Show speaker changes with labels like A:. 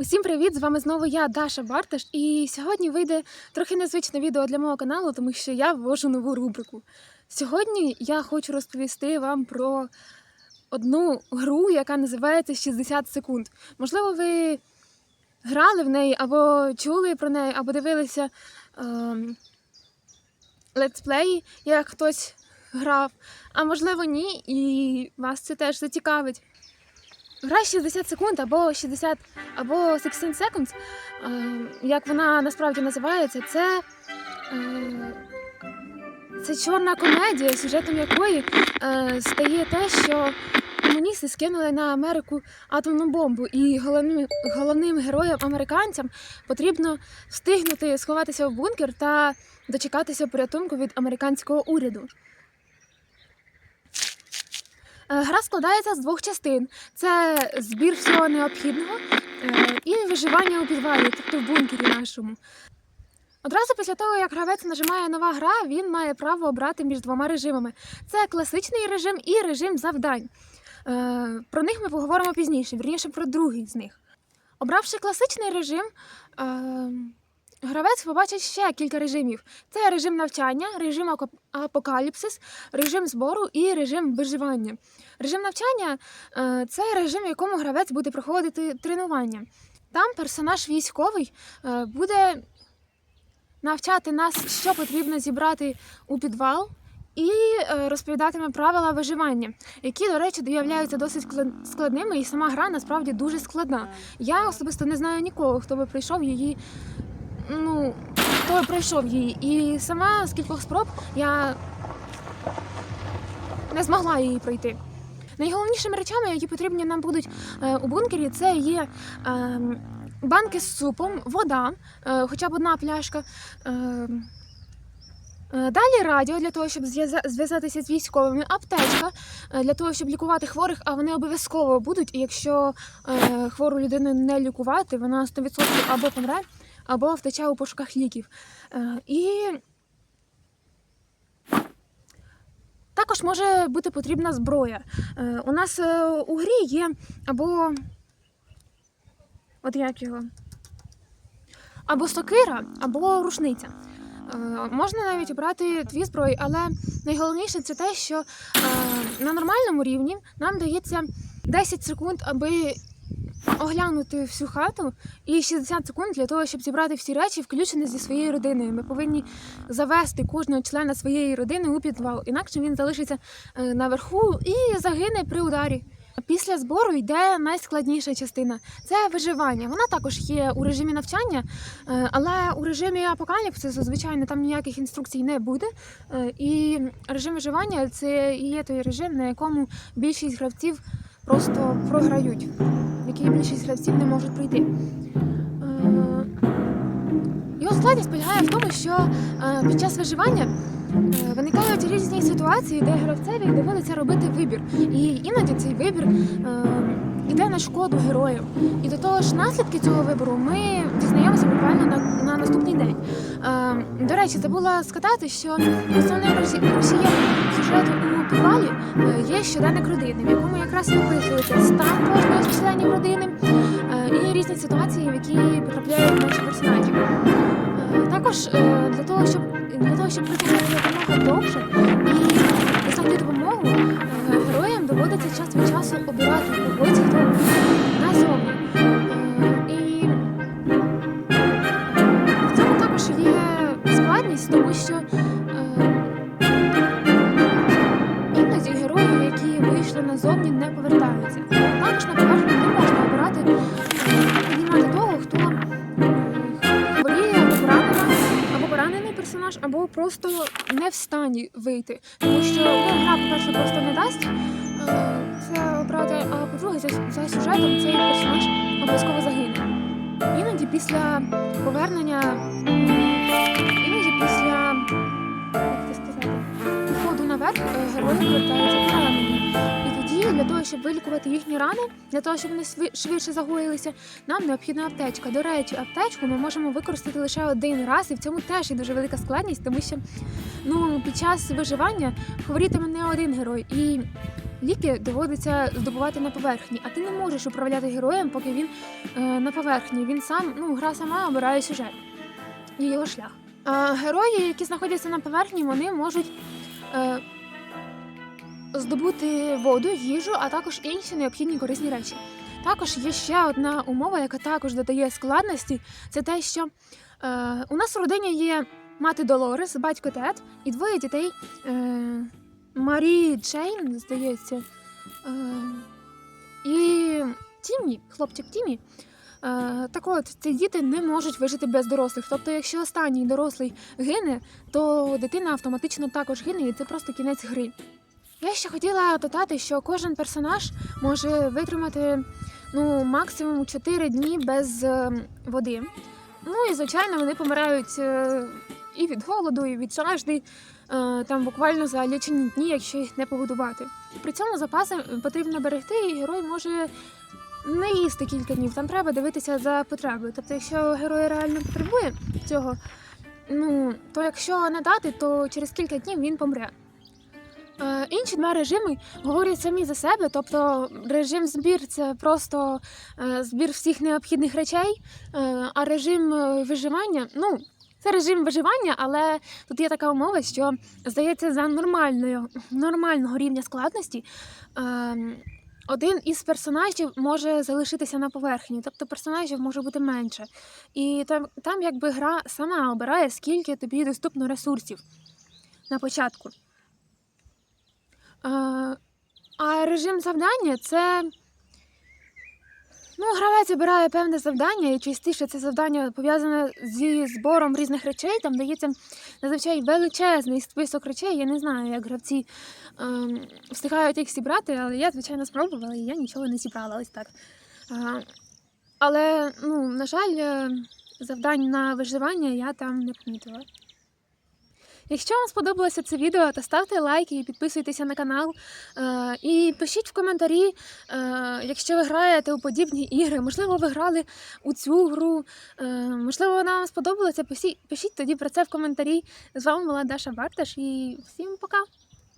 A: Усім привіт! З вами знову я, Даша Барташ, і сьогодні вийде трохи незвичне відео для мого каналу, тому що я ввожу нову рубрику. Сьогодні я хочу розповісти вам про одну гру, яка називається 60 секунд. Можливо, ви грали в неї, або чули про неї, або дивилися ем, як хтось грав, а можливо, ні, і вас це теж зацікавить. Гра 60 секунд або 60 або 16 seconds, е, як вона насправді називається, це, е, це чорна комедія, сюжетом якої е, стає те, що комуністи скинули на Америку атомну бомбу, і головним, головним героям американцям потрібно встигнути сховатися в бункер та дочекатися порятунку від американського уряду. Е, Гра складається з двох частин: це збір всього необхідного е, і виживання у підвалі, тобто в бункері нашому. Одразу після того, як гравець нажимає нова гра, він має право обрати між двома режимами: це класичний режим і режим завдань. Е, Про них ми поговоримо пізніше, вірніше про другий з них. Обравши класичний режим, е, гравець побачить ще кілька режимів: це режим навчання, режим апокаліпсис, режим збору і режим виживання. Режим навчання е, це режим, в якому гравець буде проходити тренування. Там персонаж військовий е, буде навчати нас, що потрібно зібрати у підвал, і е, розповідатиме правила виживання, які, до речі, виявляються досить кла- складними, і сама гра насправді дуже складна. Я особисто не знаю нікого, хто би пройшов її. Ну, би пройшов її. І сама з кількох спроб я не змогла її пройти. Найголовнішими речами, які потрібні нам будуть е, у бункері, це є е, банки з супом, вода, е, хоча б одна пляшка. Е, е, Далі радіо для того, щоб зв'яза- зв'язатися з військовими, аптечка для того, щоб лікувати хворих, а вони обов'язково будуть. І якщо хвору людину не лікувати, вона 100% або помре, або втече у пошуках ліків. Е, І також може бути потрібна зброя. Е, У нас е, у грі є або. От як його? Або сокира, або рушниця. Можна навіть обрати дві зброї, але найголовніше це те, що на нормальному рівні нам дається 10 секунд, аби оглянути всю хату, і 60 секунд для того, щоб зібрати всі речі, включені зі своєю родиною. Ми повинні завести кожного члена своєї родини у підвал, інакше він залишиться е, наверху і загине при ударі. Після збору йде найскладніша частина це виживання. Вона також є у режимі навчання, е, але у режимі апокаліпсису, звичайно, там ніяких інструкцій не буде. Е, І режим виживання це і є той режим, на якому більшість гравців просто програють, який більшість гравців не можуть пройти. Е, Його складність полягає в тому, що е, під час виживання е, виникають різні ситуації, де гравцеві доводиться робити вибір. І іноді цей вибір йде на шкоду героїв. І до того ж, наслідки цього вибору ми дізнаємося буквально на, на наступний день. Е, до речі, забула сказати, що основним рушієм сюжету у підвалі е, є щоденник родини, в якому якраз і описується стан кожного з членів родини е, і різні ситуації, в які потрапляють наші персонажі. Е, Також е, для того, щоб для того, щоб притягнути допомогу довше і доставити допомогу, е, доводиться час від часу обирати хто назовні. Е, І в цьому також є складність, тому що е, іноді герої, які вийшли назовні, не повертаються. Також на поверхню не можна обирати е, піднімати того, хто е, хворіє поранена, або поранений персонаж, або просто не в стані вийти. Тому що ну, гра, по-перше, просто не дасть е, це обрати, а по-друге, за, за сюжетом цей персонаж обов'язково загине. Іноді після повернення, іноді після як це сказати, виходу наверх е, герої повертаються поранені. І тоді для того, щоб вилікувати їхні рани, для того, щоб вони швидше загоїлися, нам необхідна аптечка. До речі, аптечку ми можемо використати лише один раз, і в цьому теж є дуже велика складність, тому що ну, під час виживання хворітиме не один герой. І ліки доводиться здобувати на поверхні, а ти не можеш управляти героєм, поки він е, на поверхні. Він сам, ну, гра сама обирає сюжет і його шлях. Е, герої, які знаходяться на поверхні, вони можуть е, здобути воду, їжу, а також інші необхідні корисні речі. Також є ще одна умова, яка також додає складності. Це те, що е, у нас в родині є мати Долорес, батько Тед і двоє дітей е, Марі Джейн, здається. Е, і Тімі, хлопчик Тімі. Е, так от, ці діти не можуть вижити без дорослих. Тобто, якщо останній дорослий гине, то дитина автоматично також гине, і це просто кінець гри. Я ще хотіла додати, що кожен персонаж може витримати ну, максимум 4 дні без е, води. Ну і звичайно, вони помирають і від голоду, і від жажди, там буквально за лічені дні, якщо їх не погодувати. При цьому запаси потрібно берегти, і герой може не їсти кілька днів. Там треба дивитися за потребою. Тобто, якщо герой реально потребує цього, ну то якщо не дати, то через кілька днів він помре. Е, інші два режими говорять самі за себе, тобто режим збір це просто е, збір всіх необхідних речей, е, а режим е, виживання, ну, це режим виживання, але тут є така умова, що здається, за нормальною, нормального рівня складності. Е, один із персонажів може залишитися на поверхні, тобто персонажів може бути менше. І там, там якби гра сама обирає, скільки тобі доступно ресурсів на початку. А, а режим завдання це. Ну, гравець обирає певне завдання, і частіше це завдання пов'язане зі збором різних речей. Там дається зазвичай величезний список речей. Я не знаю, як гравці ем, встигають їх зібрати, але я, звичайно, спробувала і я нічого не зібрала ось так. А, але, ну, на жаль, е, завдань на виживання я там не помітила. Якщо вам сподобалося це відео, то ставте лайки і підписуйтеся на канал. Е, і пишіть в коментарі, е, якщо ви граєте у подібні ігри, можливо, ви грали у цю гру, е, можливо, вона вам сподобалася. Пишіть, тоді про це в коментарі. З вами була Даша Барташ і всім пока!